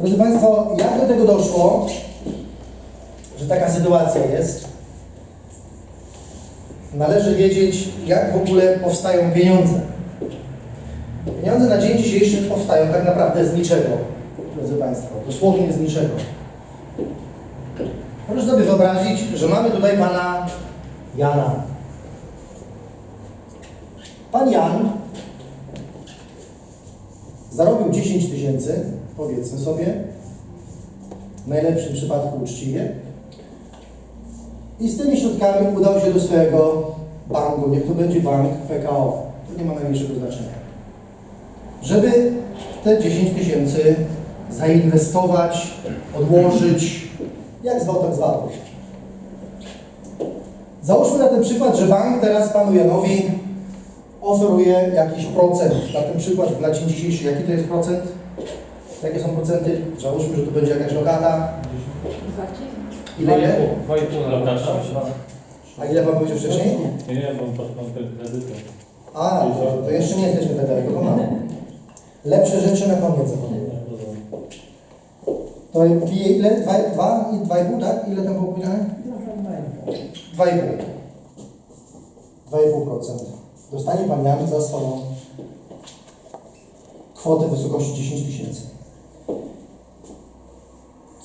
Drodzy Państwo, jak do tego doszło, że taka sytuacja jest? Należy wiedzieć, jak w ogóle powstają pieniądze. Pieniądze na dzień dzisiejszy powstają tak naprawdę z niczego, drodzy Państwo, dosłownie z niczego. Proszę sobie wyobrazić, że mamy tutaj Pana Jana. Pan Jan zarobił 10 tysięcy, powiedzmy sobie, w najlepszym przypadku uczciwie, i z tymi środkami udał się do swojego banku, niech to będzie bank PKO, to nie ma najmniejszego znaczenia, żeby te 10 tysięcy zainwestować, odłożyć, jak zwał, tak zwał. Załóżmy na ten przykład, że bank teraz panu Janowi oferuje jakiś procent. Na ten przykład na dzień dzisiejszy, jaki to jest procent? Jakie są procenty? Załóżmy, że to będzie jakaś lokata. Ile ile? 2,5 na. A ile pan powiedział wcześniej? Nie, nie, bo pod kredytu. A, to, to jeszcze nie jesteśmy tak daleko, mamy. Lepsze rzeczy na koniec. To bije ile? 2 i 2,5, tak? Ile tam było powiedziane? 2,5. 2,5%. Dostanie Pan Jan za swoją kwotę w wysokości 10 tysięcy.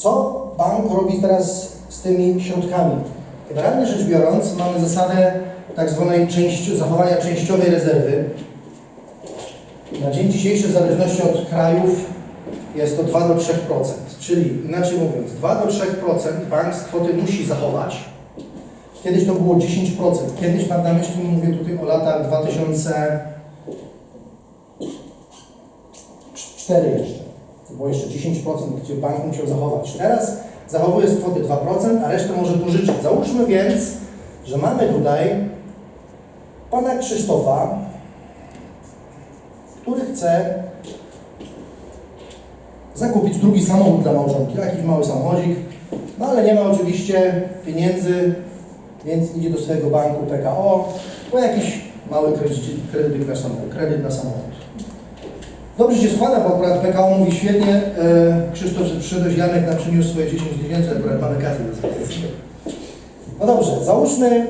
Co bank robi teraz z tymi środkami? Generalnie rzecz biorąc, mamy zasadę tak zwanej części, zachowania częściowej rezerwy. Na dzień dzisiejszy, w zależności od krajów, jest to 2 do 3%. Czyli inaczej mówiąc, 2 do 3% bank z kwoty musi zachować. Kiedyś to było 10%. Kiedyś mam na myśli, mówię tutaj o latach 2004 jeszcze. Było jeszcze 10%, gdzie bank musiał zachować. Teraz zachowuje z kwoty 2%, a resztę może pożyczyć. Załóżmy więc, że mamy tutaj pana Krzysztofa, który chce zakupić drugi samochód dla małżonki, jakiś mały samochodzik, no ale nie ma oczywiście pieniędzy, więc idzie do swojego banku PKO po jakiś mały kredyt, na kredyt na samochód. Dobrze się składa, bo akurat PKO mówi świetnie, e, Krzysztof, że przyszedłeś, Janek nam przyniósł swoje 10 tysięcy, akurat mamy kasę do. No dobrze, załóżmy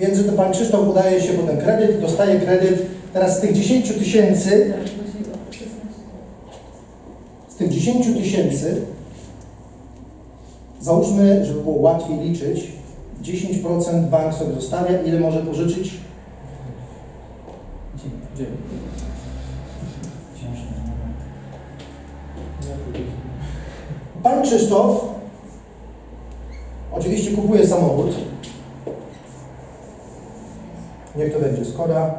więc, że to pan Krzysztof udaje się po ten kredyt, dostaje kredyt, teraz z tych 10 tysięcy z tych 10 tysięcy, załóżmy, żeby było łatwiej liczyć, 10% bank sobie zostawia, ile może pożyczyć? Pan Krzysztof oczywiście kupuje samochód. Niech to będzie Skoda.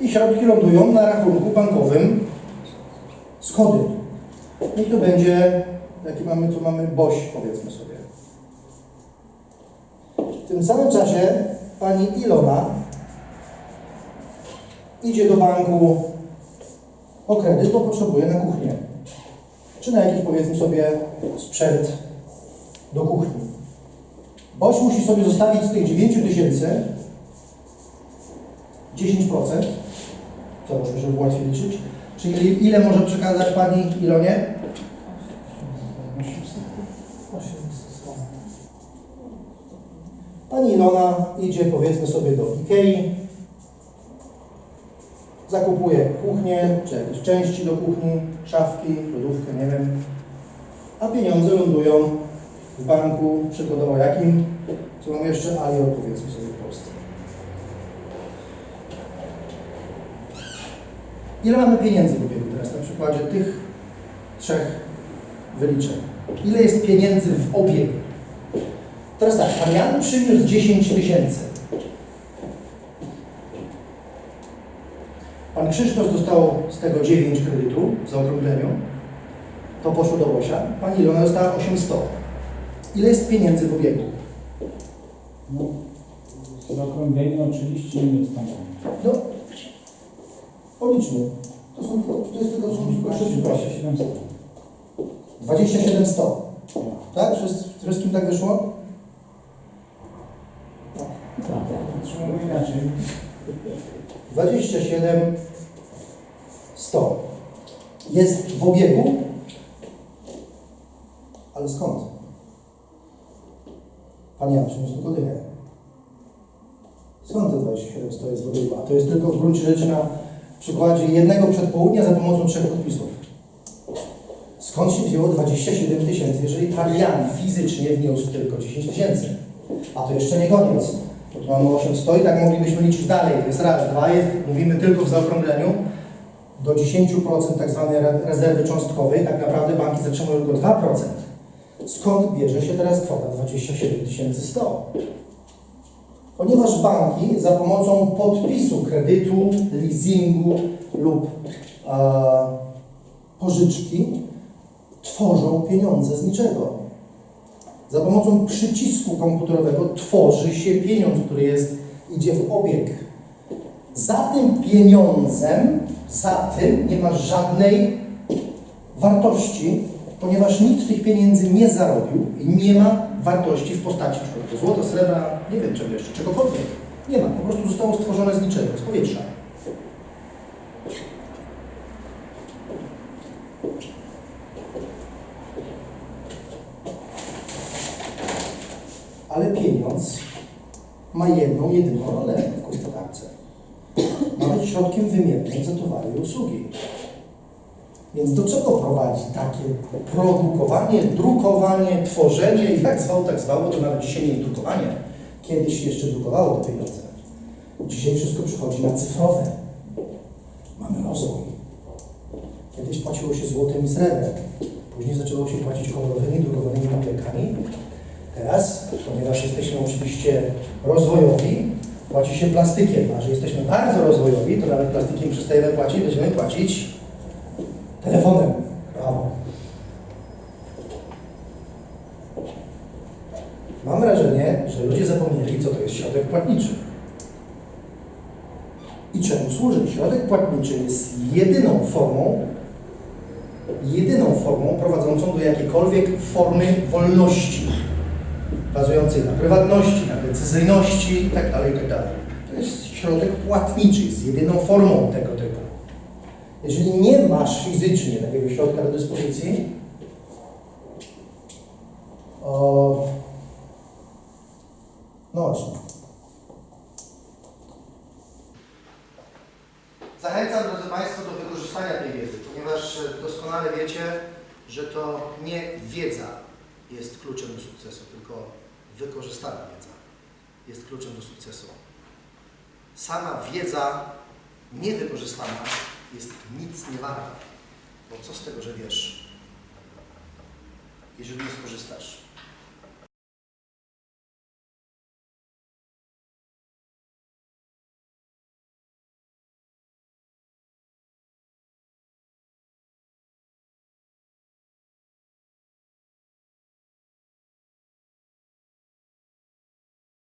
I środki lądują na rachunku bankowym Skody. Niech to będzie, jaki mamy, tu mamy BOŚ, powiedzmy sobie. W tym samym czasie pani Ilona idzie do banku o kredyt, bo potrzebuje na kuchnię. Czy na jakiś, powiedzmy sobie, sprzęt do kuchni. Boś musi sobie zostawić z tych 9 tysięcy 10%, załóżmy, żeby łatwiej liczyć. Czyli ile może przekazać Pani Ilonie? Pani Ilona idzie, powiedzmy sobie, do Ikei, zakupuje kuchnię, czy jakieś części do kuchni, szafki, lodówkę, nie wiem, a pieniądze lądują w banku, przykładowo jakim, co mam jeszcze, Alio, powiedzmy sobie w Polsce. Ile mamy pieniędzy w obiegu teraz, na przykładzie tych trzech wyliczeń? Ile jest pieniędzy w obiegu? Teraz tak, pan Jan przyniósł 10 tysięcy. Pan Krzysztof dostał z tego 9 kredytu w zaokrągleniu. To poszło do Łosia. Pani Ilona dostała 800. Ile jest pieniędzy w obiegu? No, w zaokrągleniu oczywiście nie jest tam. No, policzmy. To, są, to jest tylko, są tylko 6 groszy. 700. 27 100. Tak? Wszyscy- Wszystkim tak wyszło? Tak, czy mówię inaczej. 27 100 jest w obiegu, ale skąd? Panie Jan przyniósł tylko dychę. Skąd te 27 100 jest w obiegu? A to jest tylko w gruncie rzeczy na przykładzie jednego przedpołudnia za pomocą trzech podpisów. Skąd się wzięło 27 tysięcy, jeżeli pan Jan fizycznie wniósł tylko 10 tysięcy? A to jeszcze nie koniec. Bo tu mamy 8 100 i tak moglibyśmy liczyć dalej. To jest raz, dwa jest, mówimy tylko w zaokrągleniu. Do 10% tak zwanej re- rezerwy cząstkowej tak naprawdę banki zatrzymują tylko 2%. Skąd bierze się teraz kwota 27 100? Ponieważ banki za pomocą podpisu kredytu, leasingu lub e, pożyczki tworzą pieniądze z niczego. Za pomocą przycisku komputerowego tworzy się pieniądz, który jest, idzie w obieg. Za tym pieniądzem, za tym nie ma żadnej wartości, ponieważ nikt tych pieniędzy nie zarobił i nie ma wartości w postaci np. złota, srebra, nie wiem czego jeszcze, czegokolwiek. Nie ma, po prostu zostało stworzone z niczego, z powietrza. Ale pieniądz ma jedną, jedyną rolę w gospodarce. Ma być środkiem wymiennym za towary i usługi. Więc do czego prowadzi takie produkowanie, drukowanie, tworzenie, zwał, tak zwał, bo to nawet dzisiaj nie jest drukowanie. Kiedyś jeszcze drukowało te pieniądze. Dzisiaj wszystko przychodzi na cyfrowe. Mamy rozwój. Kiedyś płaciło się złotem i srebrem. Później zaczęło się płacić kolorowymi, drukowanymi naklejkami. Teraz, ponieważ jesteśmy oczywiście rozwojowi, płaci się plastykiem, a że jesteśmy bardzo rozwojowi, to nawet plastykiem przestajemy płacić, będziemy płacić telefonem. Brawo. Mam wrażenie, że ludzie zapomnieli, co to jest środek płatniczy. I czemu służy? Środek płatniczy jest jedyną formą, jedyną formą prowadzącą do jakiejkolwiek formy wolności, bazującej na prywatności, na decyzyjności itd. itd. To jest środek płatniczy, jest jedyną formą tego typu. Jeżeli nie masz fizycznie takiego środka do dyspozycji, o, no właśnie. Zachęcam, drodzy Państwo, do wykorzystania tej wiedzy, ponieważ doskonale wiecie, że to nie wiedza kluczem do sukcesu, tylko wykorzystana wiedza jest kluczem do sukcesu. Sama wiedza niewykorzystana jest nic nie warta. Bo co z tego, że wiesz, jeżeli nie skorzystasz?